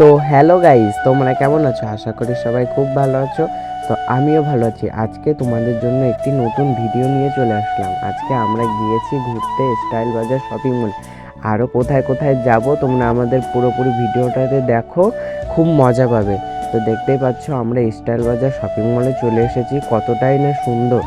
তো hello guys তোমরা কেমন আছো? আশা করি সবাই খুব ভালো আছো। তো আমিও ভালো আছি। আজকে তোমাদের জন্য একটি নতুন ভিডিও নিয়ে চলে আসলাম। আজকে আমরা গিয়েছি ঘুরতে স্টাইল বাজার শপিং মল আরও কোথায় কোথায় যাব তোমরা আমাদের পুরোপুরি ভিডিওটাতে দেখো, খুব মজা পাবে। তো দেখতেই পাচ্ছ, আমরা স্টাইল বাজার শপিং মলে চলে এসেছি। কতটাই না সুন্দর।